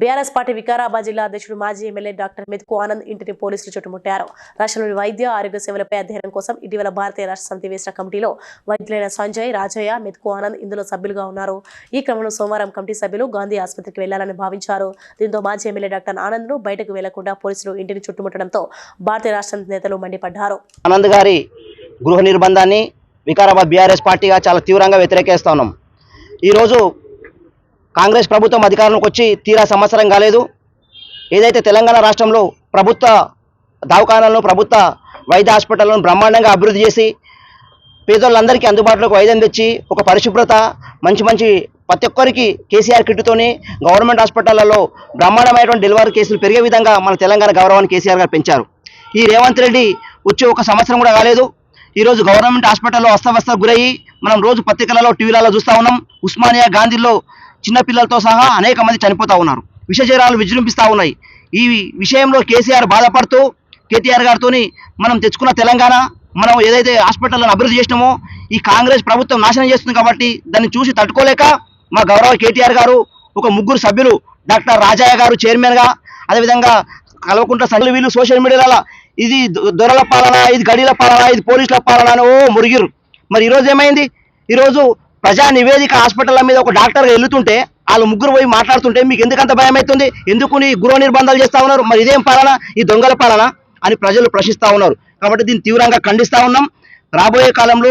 BRS party Vikarabad జిల్లా అధ్యక్షుడు మాజీ ఎమ్మెల్యే డాక్టర్ మెతుకు ఆనంద్ ఇంటిని పోలీసులు చుట్టుముట్టారు. రాష్ట్రంలోని వైద్య ఆరోగ్య సేవలపై అధ్యయనం కోసం ఇటీవల భారతీయ రాష్ట్ర సమితి వేసిన కమిటీలో వైద్యులైన సంజయ్ రాజయ్య మెతుకు ఆనంద్ ఇందులో సభ్యులుగా ఉన్నారు. ఈ క్రమంలో సోమవారం కమిటీ సభ్యులు గాంధీ ఆసుపత్రికి వెళ్ళాలని భావించారు. దీంతో మాజీ ఎమ్మెల్యే డాక్టర్ ఆనంద్ను బయటకు వెళ్ళకుండా పోలీసులు ఇంటిని చుట్టుముట్టడంతో భారతీయ రాష్ట్ర నేతలు మండిపడ్డారు. ఆనంద్ గారి గృహ నిర్బంధాన్ని వికారాబాద్ బీఆర్ఎస్ పార్టీగా చాలా తీవ్రంగా వ్యతిరేకిస్తా ఉన్నాం ఈరోజు కాంగ్రెస్ ప్రభుత్వం అధికారంలోకి వచ్చి తీరా సంవత్సరం కాలేదు. ఏదైతే తెలంగాణ రాష్ట్రంలో ప్రభుత్వ దవాఖానాలను ప్రభుత్వ వైద్య హాస్పిటళ్ళను బ్రహ్మాండంగా అభివృద్ధి చేసి పేదోళ్ళందరికీ అందుబాటులోకి వైద్యం తెచ్చి ఒక పరిశుభ్రత మంచి మంచి ప్రతి ఒక్కరికి కేసీఆర్ కిట్టుతోని గవర్నమెంట్ హాస్పిటళ్ళలో బ్రహ్మాండమైనటువంటి డెలివరీ కేసులు పెరిగే విధంగా మన తెలంగాణ గౌరవాన్ని కేసీఆర్ గారు పెంచారు. ఈ రేవంత్ రెడ్డి వచ్చే ఒక సంవత్సరం కూడా కాలేదు. ఈరోజు గవర్నమెంట్ హాస్పిటల్లో అస్తవ్యస్త గురయ్యి మనం రోజు పత్రికలలో టీవీలలో చూస్తూ ఉన్నాం. ఉస్మానియా గాంధీలో చిన్నపిల్లలతో సహా అనేక మంది చనిపోతూ ఉన్నారు. విషచరాలు విజృంభిస్తూ ఉన్నాయి. ఈ విషయంలో కేసీఆర్ బాధపడుతూ కేటీఆర్ గారితో మనం తెచ్చుకున్న తెలంగాణ మనం ఏదైతే హాస్పిటల్లను అభివృద్ధి చేసినామో ఈ కాంగ్రెస్ ప్రభుత్వం నాశనం చేస్తుంది కాబట్టి దాన్ని చూసి తట్టుకోలేక మా గౌరవ కేటీఆర్ గారు ఒక ముగ్గురు సభ్యులు డాక్టర్ రాజయ్య గారు చైర్మన్గా అదేవిధంగా కలవకుంట సంఘాలు వీళ్ళు సోషల్ మీడియాలో ఇది దొరల పాలన ఇది గడిల పాలన ఇది పోలీసుల పాలన అని ఓ మురిగిరు మరి ఈరోజు ఏమైంది? ఈరోజు ప్రజా నివేదిక హాస్పిటల్ మీద ఒక డాక్టర్గా వెళ్తుంటే వాళ్ళు ముగ్గురు పోయి మాట్లాడుతుంటే మీకు ఎందుకంత భయం అవుతుంది? ఎందుకు నీ గృహ నిర్బంధాలు చేస్తా ఉన్నారు? మరి ఇదేం పాలన? ఈ దొంగల పాలన? అని ప్రజలు ప్రశ్నిస్తా ఉన్నారు. కాబట్టి దీన్ని తీవ్రంగా ఖండిస్తా ఉన్నాం. రాబోయే కాలంలో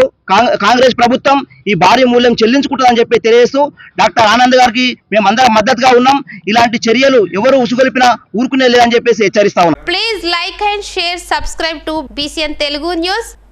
కాంగ్రెస్ ప్రభుత్వం ఈ భారీ మూల్యం చెల్లించుకుంటుందని చెప్పి తెలియజేస్తూ డాక్టర్ ఆనంద్ గారికి మేమందరం మద్దతుగా ఉన్నాం. ఇలాంటి చర్యలు ఎవరు ఉసుగొలిపినా ఊరుకునే లేదని చెప్పేసి హెచ్చరిస్తా ఉన్నాం. Please like and share subscribe to BCN Telugu news